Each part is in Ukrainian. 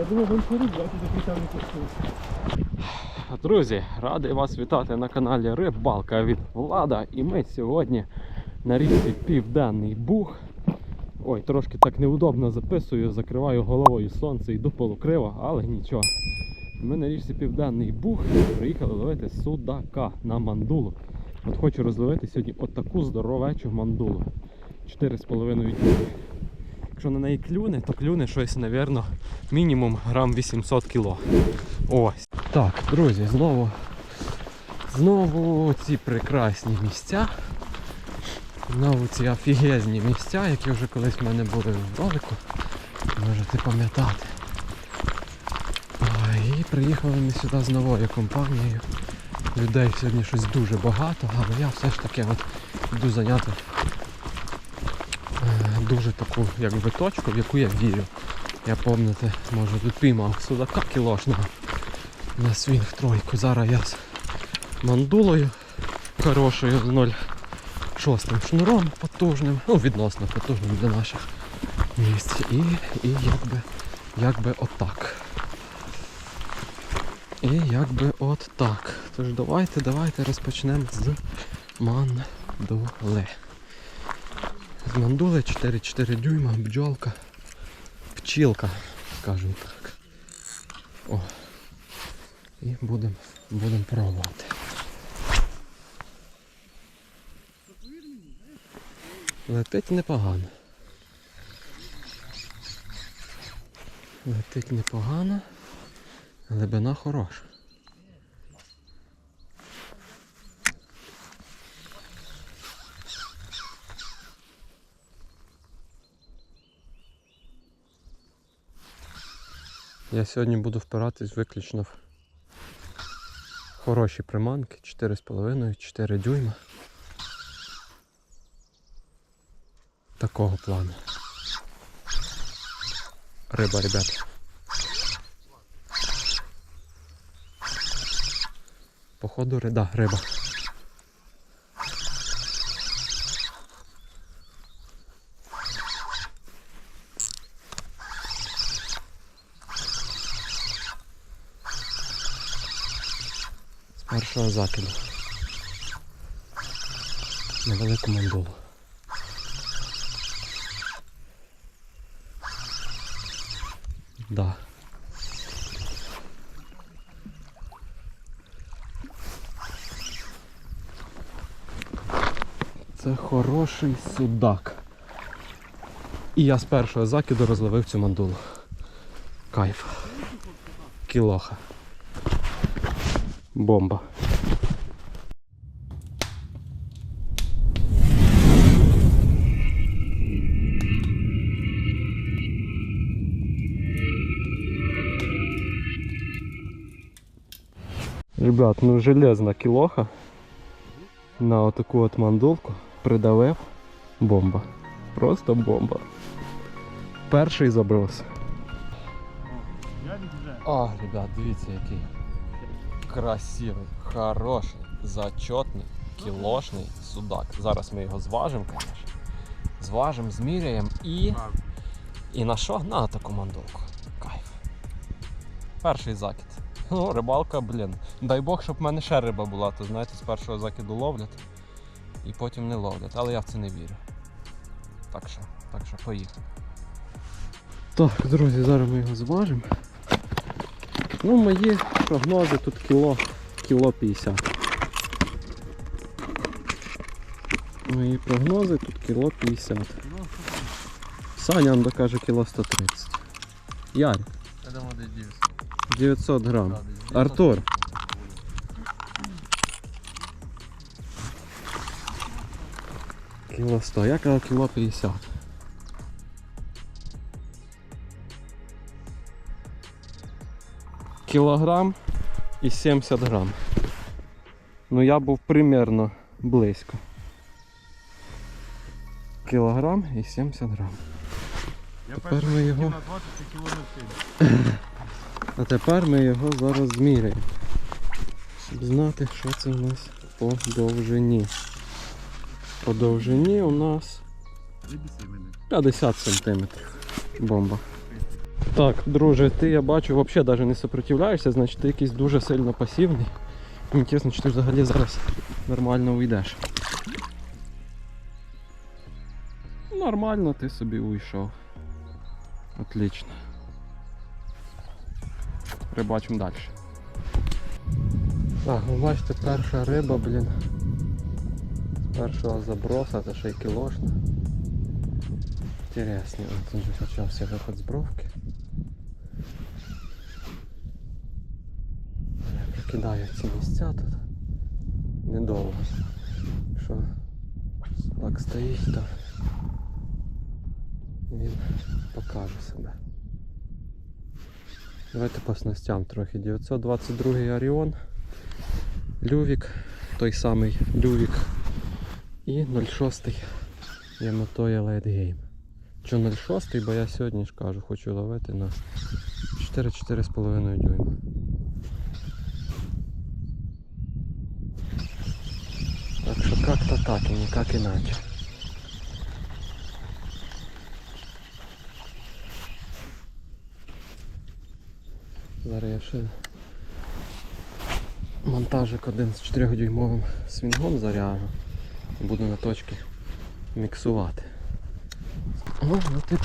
Я думав, він поруб, я тут не. Друзі, радий вас вітати на каналі Рибалка від Влада. І ми сьогодні на річці Південний Буг. Ой, трошки так неудобно записую, закриваю головою сонце, йду полукриво, але нічого. Ми на річці Південний Буг приїхали ловити судака на мандулу. От хочу розловити сьогодні отаку здоровечу мандулу. 4,5 дні. Якщо на неї клюне, то клюне щось, напевно, мінімум грам 800 кіло. Ось. Так, друзі, знову, знову ці прекрасні місця. Знову ці офігезні місця, які вже колись в мене були в ролику. Можете пам'ятати. І приїхали ми сюди з новою компанією. Людей сьогодні щось дуже багато, але я все ж таки от йду зайняти дуже таку якби точку, в яку я вірю. Я пам'ятаєте, може тут піймав судака кілошного на свінг тройку. Зараз я з мандулою хорошою з 0,6 шнуром потужним, ну відносно потужним для наших місць. І, і якби, якби отак. І якби от так. Тож давайте, давайте розпочнемо з мандули. З мандули 4-4 дюйма, бджолка, пчілка, скажімо так. О. І будемо будем пробувати. Летить непогано. Летить непогано. Глибина хороша. Я сьогодні буду впиратись виключно в хороші приманки, 4,5-4 дюйма. Такого плану. Риба, ребят. Походу, да, риба. Першого закиду. Невелику мандулу. Да. Це хороший судак. І я з першого закиду розловив цю мандулу. Кайф. Кілоха. Бомба. Ребят, ну железна кілоха на отаку от мандулку придавив бомба. Просто бомба. Перший заброс. О, ребят, дивіться який. Красивий, хороший, зачетний, кілошний судак. Зараз ми його зважимо, звісно. Зважимо, зміряємо і. І на що? На таку мандулку. Кайф. Перший закид. Ну, рибалка, блін. Дай Бог, щоб в мене ще риба була, то знаєте, з першого закиду ловлять і потім не ловлять. Але я в це не вірю. Так що, так що, поїхали. Так, друзі, зараз ми його зважимо. Ну, мої прогнози тут кіло, кіло 50. Мої прогнози тут кіло 50. Саня он докаже кіло 130. Ярик, Я думаю, десь 900. 900 грам. Артур. Кіло 100, я казав кіло 50. Кілограм і 70 грам. Ну я був примерно близько. Кілограм і 70 грам. Я Тепер ми його- на 20 це кіло на 7. А тепер ми його зараз зміряємо. Щоб знати, що це у нас по довжині. По довжині у нас 50 см. Бомба. Так, друже, ти я бачу, взагалі навіть не сопротивляєшся, значить ти якийсь дуже сильно пасивний. Мені чесно, чи ти взагалі зараз нормально уйдеш. Нормально ти собі уйшов. Отлично. Рибачимо далі. Так, ви бачите, перша риба, блін. З першого заброса, це ще й кілошна. Інтересно, тут вже почався виход з бровки. Я прикидаю ці місця тут. Недовго. Що так стоїть, то він покаже себе. Давайте по снастям трохи. 922 Оріон, Лювік, той самий Лювік і 06 Яматоя Game. Чо 06, бо я сьогодні ж кажу, хочу ловити на 4-4,5 дюйма. Так що как-то так і ніяк іначе. Зараз я ще монтажик один з 4 дюймовим свінгом заряжу і буду на точки міксувати. О, ну ти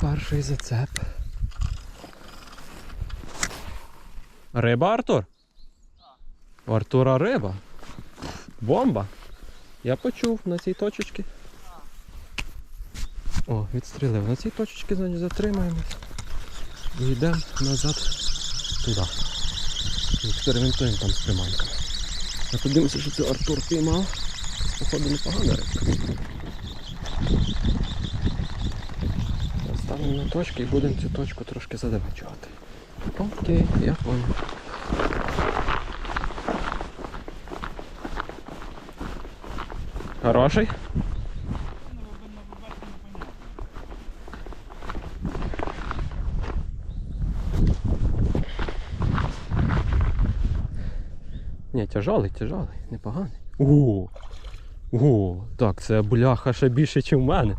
перший зацеп. Риба, Артур? У Артура риба. Бомба. Я почув на цій точечці. О, відстрілив. На цій точечці значить, затримаємось. І йдемо назад туди. Експериментуємо там з приманками. Подивимося, що це Артур піймав. Походу непогана рибка. Ставимо на точки і будемо цю точку трошки задавачувати. Окей, я понял. Хороший? Ні, тяжелий, тяжелий, непоганий. О, о, так, це бляха ще більше, ніж в мене.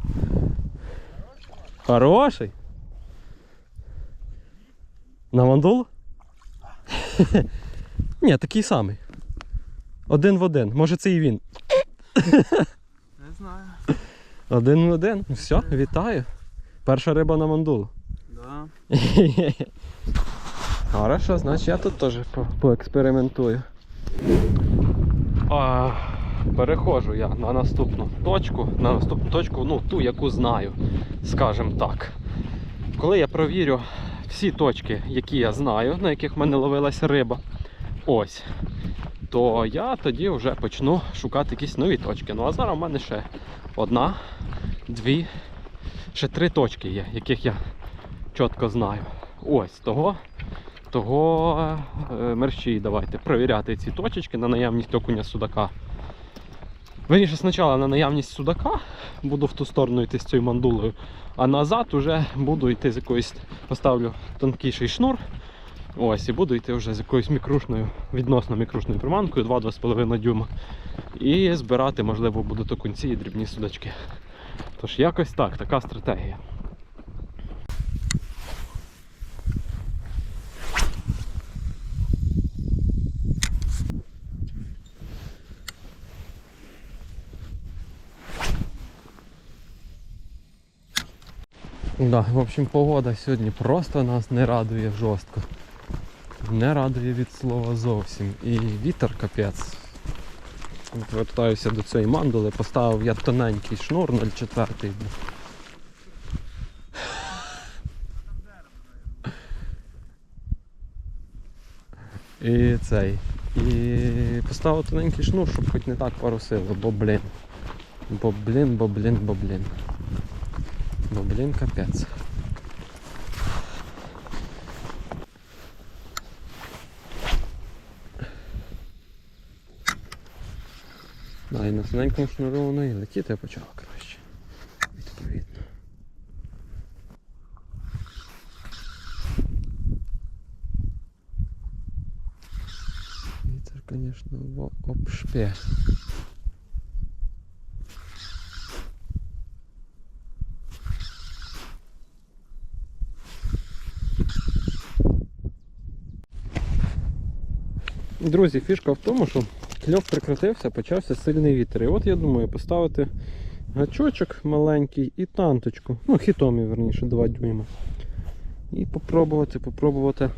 Хороший? На мандулу? Ні, такий самий. Один в один. Може це і він. Не знаю. Один в один. Все, вітаю. Перша риба на мандулу. Да. Хорошо, значить я тут теж по- поекспериментую. А, переходжу я на наступну точку, на наступну точку, ну ту, яку знаю, скажімо так. Коли я провірю всі точки, які я знаю, на яких в мене ловилася риба, ось, то я тоді вже почну шукати якісь нові точки. Ну а зараз в мене ще одна, дві, ще три точки є, яких я чітко знаю. Ось того. Того е, мерщій давайте провіряти ці точечки на наявність окуня судака. Вірніше, спочатку на наявність судака буду в ту сторону йти з цією мандулою, а назад уже буду йти з якоюсь, поставлю тонкіший шнур. Ось, і буду йти вже з якоюсь мікрушною, відносно мікрушною приманкою 2-2,5 дюйма. І збирати, можливо, будуть окунці і дрібні судачки. Тож якось так, така стратегія. Да, в общем, погода сьогодні просто нас не радує жорстко. Не радує від слова зовсім. І вітер капець. Вертаюся до цієї мандули, поставив я тоненький шнур 0,4. І цей. І поставив тоненький шнур, щоб хоч не так парусило, бо блін. Бо блін, бо блін, бо блін. Бо блін капець. Да, і на тоненькому шнуру воно і летіти почало краще. Відповідно. Вітер, звісно, в Друзі, фішка в тому, що кльов прекратився, почався сильний вітер. І от я думаю поставити гачочок маленький і танточку. Ну, хітомі, верніше, 2 дюйма. І попробувати, попробувати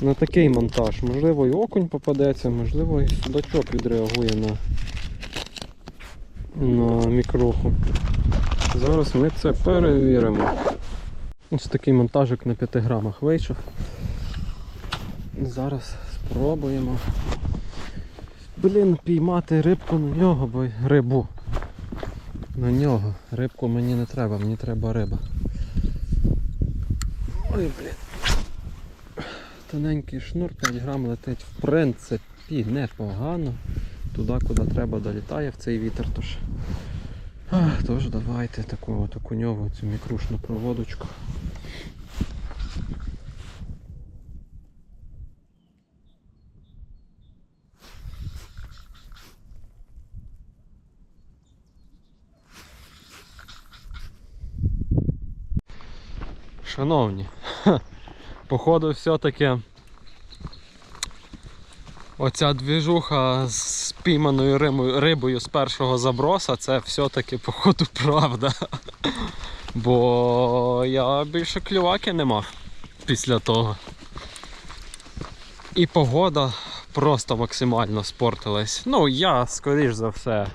на такий монтаж. Можливо, і окунь попадеться, можливо, і судачок відреагує на, на мікроху. Зараз ми це перевіримо. Ось такий монтажик на 5 грамах вийшов. Зараз спробуємо. Блін, піймати рибку на нього, бо рибу. На нього. Рибку мені не треба, мені треба риба. Ой, блін. Тоненький шнур 5 грам летить в принципі непогано. Туди, куди треба, долітає в цей вітер. Тож, Ах, тож давайте таку от окуньову цю мікрушну проводочку. Шановні, походу все-таки оця двіжуха з спійманою римою- рибою з першого заброса, це все-таки походу правда. Бо я більше клюваки не мав після того. І погода просто максимально спортилась. Ну, я, скоріш за все,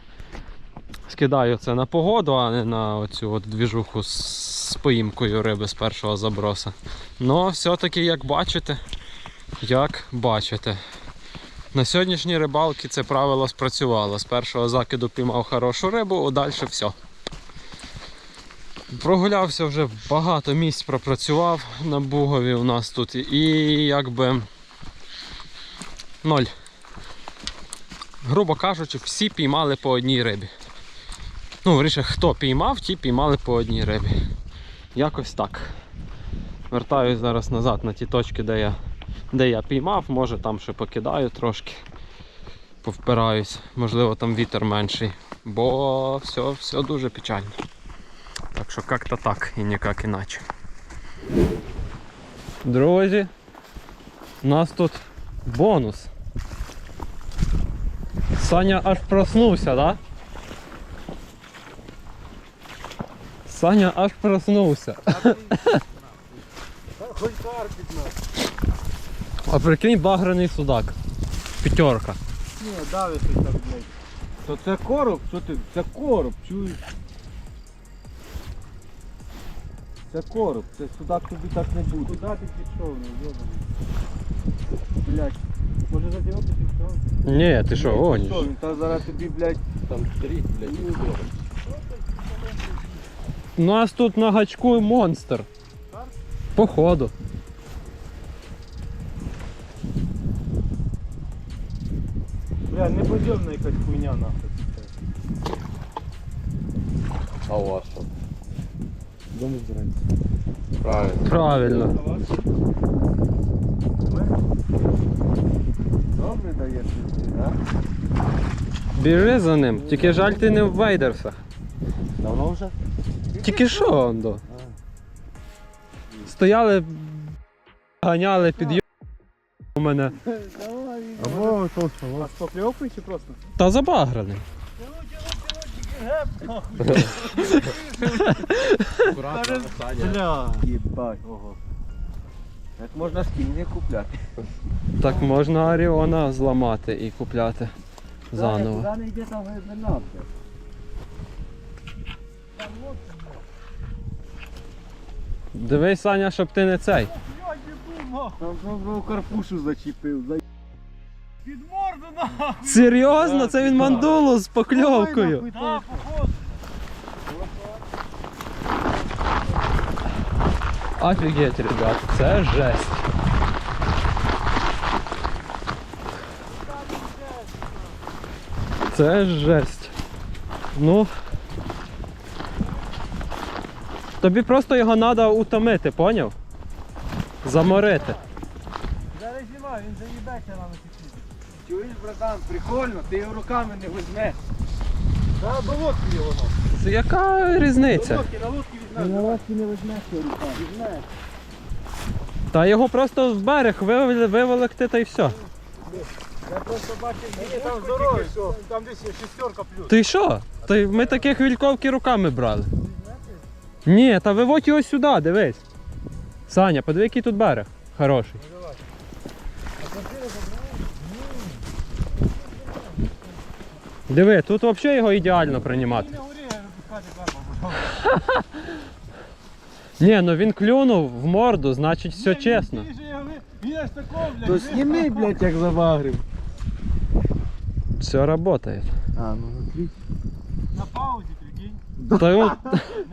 скидаю це на погоду, а не на оцю от двіжуху з, з поїмкою риби з першого заброса. Ну, все-таки, як бачите, як бачите. На сьогоднішній рибалці це правило спрацювало. З першого закиду піймав хорошу рибу, а далі все. Прогулявся вже багато місць пропрацював на Бугові у нас тут і якби ноль. Грубо кажучи, всі піймали по одній рибі. Ну, вирішив, хто піймав, ті піймали по одній рибі. Якось так. Вертаюсь зараз назад на ті точки, де я, де я піймав, може там ще покидаю трошки. Повпираюсь, можливо там вітер менший. Бо все, все дуже печально. Так що як-то так і ніяк іначе. Друзі, у нас тут бонус. Саня аж проснувся, да? Саня аж проснувся. А прикинь баграний судак. П'ятерка. Ні, давиш так, блядь. То це короб, що ти? Це короб, чуєш? Це короб, це судак тобі так не буде. Куди ти пішов, не йобаний? Блядь, може задівати пішов? Ні, ти що, гониш? Та зараз тобі, блядь, Там три, блядь, і. У нас тут на гачку монстр. Походу. бля, неподйомна якась хуйня нахуй. А у вас що? Дому збирається. Правильно. Правильно. Добре даєш ти, да? Біжи за ним. Тільки жаль ти не в вейдерсах. Давно вже? Тільки що, Ондо? Стояли, ганяли під у мене. Або толстого. А з покльовкою чи просто? Та забаграний. Аккуратно, Бля. Єбать. Ого. Як можна скільні купляти? Так можна Аріона зламати і купляти заново. Куди не йде там глибина? Дивись, Саня, щоб ти не цей. Там знову карпушу зачепив. За... Під морду на! Серйозно, це він мандулу з покльовкою. Да, походу. Офігеть, ребят, це жесть. Це жесть. Ну. Тобі просто його треба утомити, поняв? Заморити. Зараз знімай, він заїбеться нам такі. Чуєш, братан, прикольно, ти його руками не візьмеш. Да, до лодки його. Це яка різниця? До лодки, на лодки візьмеш. На лодки не візьмеш його руками. Візьмеш. Та його просто в берег виволекти та й все. Я просто бачив, ні, там здоровий, там десь є шістерка плюс. Ти що? Ми таких вільковки руками брали. Ні, та виводь його сюди, дивись. Саня, подиви, який тут берег. Хороший. Диви, тут взагалі його ідеально приймати. Ні, ну він клюнув в морду, значить все чесно. То сніми, блядь, як забагрив. Все працює. А, ну. На паузі, прикинь. Та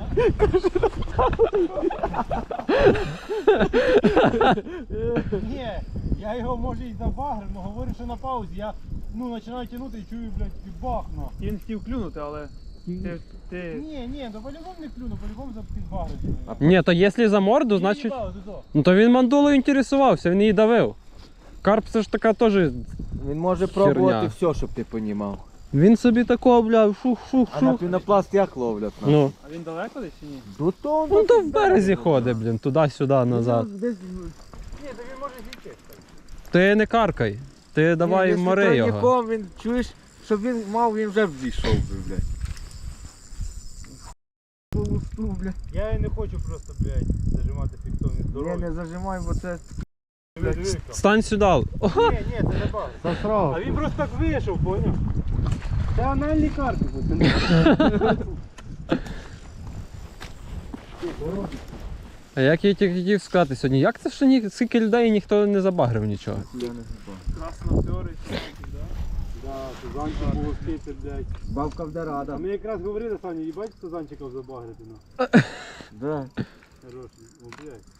Ні, я його може і забагрив, але говорю, що на паузі. Я ну, починаю тягнути і чую, блядь, і. Він хотів клюнути, але ти, ти... Ні, ні, то по-любому не клюну, по-любому за підбагрив. Ні, то якщо за морду, значить. Ну то він мандулою інтересувався, він її давив. Карп це ж така теж. Він може пробувати все, щоб ти понімав. Він собі такого, бля, шух-шух-шух. А на пінопласт як ловлять? нас? Ну, А він далеко десь чи ні? До того. ну то в березі ходить, блін, туди-сюди, назад. Десь... Ні, то він може зійти. Ти не каркай. Ти давай Ні, мори якщо його. тройником, він чуєш, щоб він мав, він вже б зійшов би, блядь. По лусту, блядь. Я і не хочу просто, блядь, зажимати фіктовні Ні, здоров'я. не зажимай, бо це Стань сюди. Ні, ні, це не бав. засрав. А він просто так вийшов, поняв? Це анальні карти. А як я тільки хотів сказати сьогодні, як це що ні, скільки людей і ніхто не забагрив нічого? Краснопьорий. Да, Сузанчик був успіти, блядь. Бабка вде А ми якраз говорили, Саня, їбать Сузанчиків забагрити, ну. Да. Хороший, о, блядь.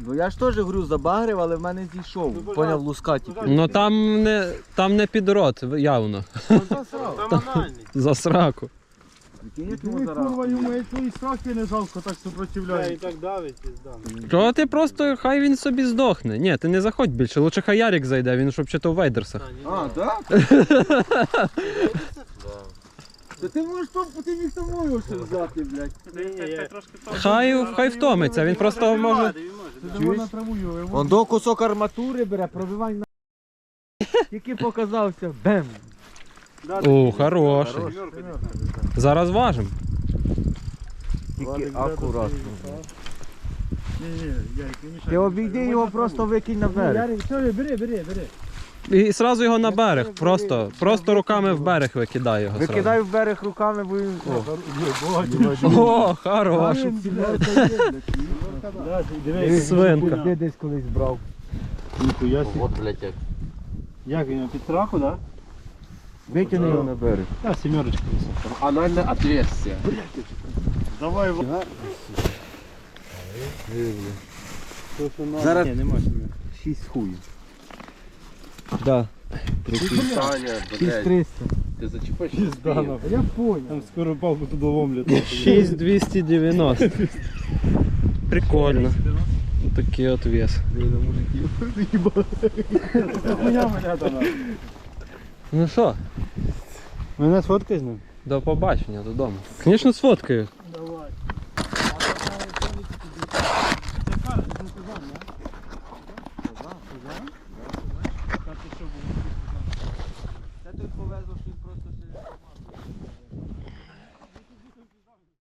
Ну я ж теж говорю, забагрив, але в мене зійшов. Ну, Поняв, луска тільки. Ну там не, там не під рот, явно. Там анальний. За сраку. Як йому зараз. йому і твої страхи не жалко, так супротивляє. і так давить, пізда. То ти просто хай він собі здохне. Ні, ти не заходь більше, лучше хай Ярик зайде, він ж взагалі у вейдерсах. А, так? То ти можеш там, ти міг тому його ще взяти, блядь. Хай, хай втомиться, він просто може. Чуєш? на траву його. Он до кусок арматури бере, пробивай на. Тільки показався. Бем! О, хороший. Зараз важим. Тільки акуратно. Ні, ні, Ярик, не мішай. Ти обійди його, просто викинь на берег. Ярик, все, бери, бери, бери. І одразу його на берег. Просто, просто руками в берег викидай його. сразу. Викидай в берег руками, бо він. О, хорош. Свинка. Ти десь колись брав. Ніхуя Вот, блядь, як. Як він, під страху, да? Викини його на берег. Та, сімерочка. Анальне отверстие. Давай, в... Зараз- Ні, нема сімер. Шість хуїв. Да. Саня, блядь. 6300. Ти зачіпаєш? Я понял. Там скоро палку туди ломлять. 6290. Прикольно. Такий от вес. Хуя мене там. Ну що, Мене сфоткай з ним? до побачення додому. Звісно, сфоткаю.